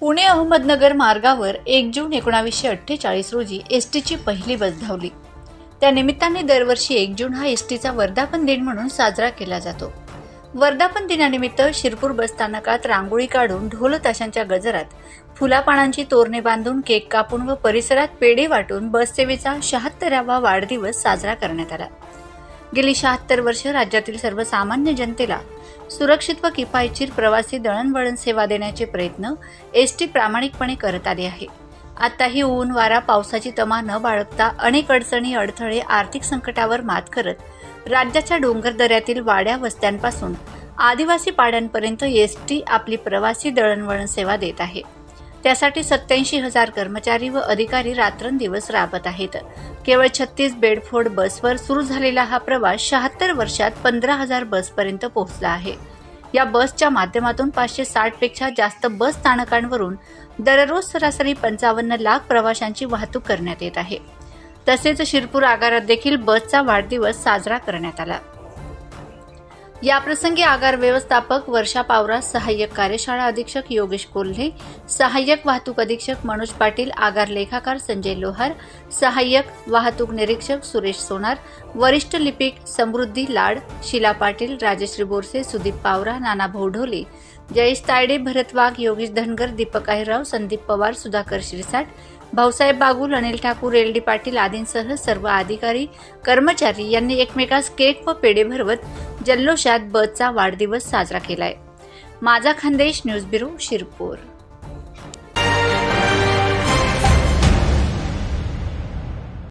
पुणे अहमदनगर मार्गावर एक जून एकोणावीसशे अठ्ठेचाळीस रोजी एस टीची पहिली बस धावली. त्यानिमित्ताने दरवर्षी एक जून हा एस टीचा वर्धापन दिन म्हणून साजरा केला जातो. वर्धापन दिनानिमित्त शिरपूर बस स्थानकात रांगोळी काढून ढोल ताशांच्या गजरात फुलापानांची तोरणे बांधून केक कापून व परिसरात पेढे वाटून बससेवेचा शहात्तरावा वाढदिवस साजरा करण्यात आला. गेली शहात्तर वर्ष राज्यातील सर्वसामान्य जनतेला सुरक्षित व किफायतशीर प्रवासी दळणवळण सेवा देण्याचे प्रयत्न एस टी प्रामाणिकपणे करत आले आहे. आताही ऊन वारा पावसाची तमा न बाळगता अनेक अडचणी अडथळे आर्थिक संकटावर मात करत राज्याच्या डोंगर दऱ्यातील वाड्या वस्त्यांपासून आदिवासी पाड्यांपर्यंत एस टी आपली प्रवासी दळणवळण सेवा देत आहे. त्यासाठी सत्याऐंशी हजार कर्मचारी व अधिकारी रात्रंदिवस राबत आहेत. केवळ छत्तीस बेडफोर्ड बसवर सुरू झालेला हा प्रवास शहात्तर वर्षात पंधरा हजार बसपर्यंत पोहोचला आहे. या बसच्या माध्यमातून पाचशे साठपेक्षा जास्त बस स्थानकांवरून दररोज सरासरी पंचावन्न लाख प्रवाशांची वाहतूक करण्यात येत आहे. तसेच शिरपूर आगारात देखील बसचा वाढदिवस साजरा करण्यात आला. याप्रसंगी आगार व्यवस्थापक वर्षा पावरा सहाय्यक कार्यशाळा अधीक्षक योगेश कोल्हे सहाय्यक वाहतूक अधीक्षक मनोज पाटील आगार लेखाकार संजय लोहार सहाय्यक वाहतूक निरीक्षक सुरेश सोनार वरिष्ठ लिपिक समृद्धी लाड शिला पाटील राजश्री बोरसे सुदीप पावरा नाना भौढोले जयेश तायडे भरत वाघ योगेश धनगर दीपक अहिरराव संदीप पवार सुधाकर शिरसाट भाऊसाहेब बागुल अनिल ठाकूर एल डी पाटील आदींसह सर्व अधिकारी कर्मचारी यांनी एकमेकास केक व पेढे भरवत जल्लोषात बसचा वाढदिवस साजरा केलाय. माझा खानदेश न्यूज ब्युरो शिरपूर.